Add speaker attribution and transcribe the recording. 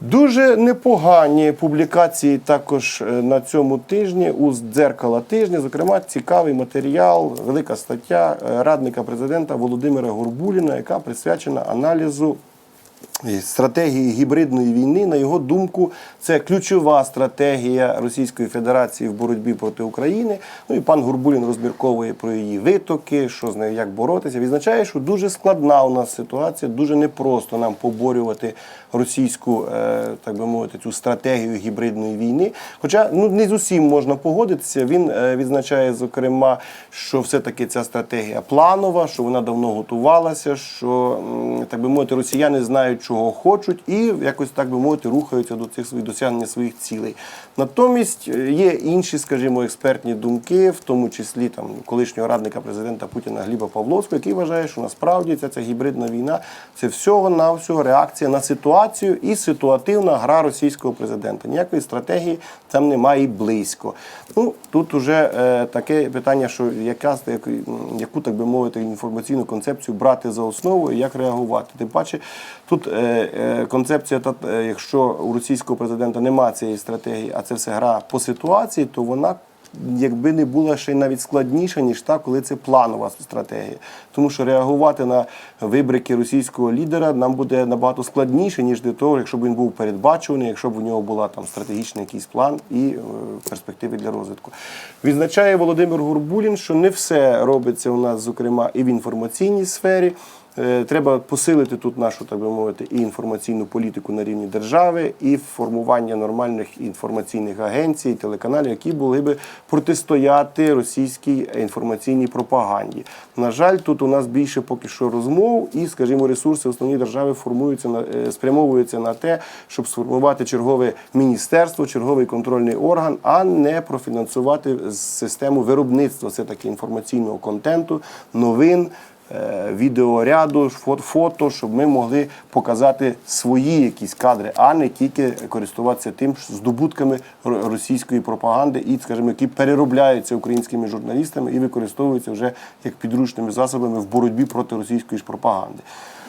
Speaker 1: Дуже непогані публікації також е, на цьому тижні у дзеркала тижня. Зокрема, цікавий матеріал, велика стаття е, радника президента Володимира Горбуліна, яка присвячена аналізу стратегії гібридної війни. На його думку, це ключова стратегія Російської Федерації в боротьбі проти України. Ну і пан Гурбулін розмірковує про її витоки, що з нею як боротися. Відзначає, що дуже складна у нас ситуація, дуже непросто нам поборювати російську, е, так би мовити, цю стратегію гібридної війни. Хоча ну не з усім можна погодитися. Він е, відзначає, зокрема, що все-таки ця стратегія планова, що вона давно готувалася, що так би мовити, росіяни знають, чого хочуть, і якось так би мовити, рухаються до цих своїх досягнення своїх цілей. Натомість е, є інші, скажімо, експертні думки, в тому числі там колишнього радника президента Путіна Гліба Павловського, який вважає, що насправді ця, ця гібридна війна це всього навсього реакція на ситуацію і ситуативна гра російського президента. Ніякої стратегії там немає і близько. Ну тут уже е, таке питання, що яка яку, яку так би мовити інформаційну концепцію брати за основу і як реагувати. Тим паче, тут е, е, концепція, е, якщо у російського президента немає цієї стратегії, а це все гра по ситуації, то вона. Якби не була ще навіть складніша, ніж та, коли це планова стратегія. Тому що реагувати на вибрики російського лідера нам буде набагато складніше, ніж для того, якщо б він був передбачуваний, якщо б у нього була там стратегічний якийсь план і перспективи для розвитку. Відзначає Володимир Гурбулін, що не все робиться у нас, зокрема, і в інформаційній сфері. Е, Треба посилити тут нашу, так би мовити, і інформаційну політику на рівні держави, і формування нормальних інформаційних агенцій, телеканалів, які були би протистояти російській інформаційній пропаганді. На жаль, тут у нас більше поки що розмов, і, скажімо, ресурси основні держави формуються на е, спрямовуються на те, щоб сформувати чергове міністерство, черговий контрольний орган, а не профінансувати систему виробництва все таки інформаційного контенту, новин відеоряду, фото, щоб ми могли показати свої якісь кадри, а не тільки користуватися тим здобутками ро- російської пропаганди, і, скажімо, які переробляються українськими журналістами і використовуються вже як підручними засобами в боротьбі проти російської ж пропаганди.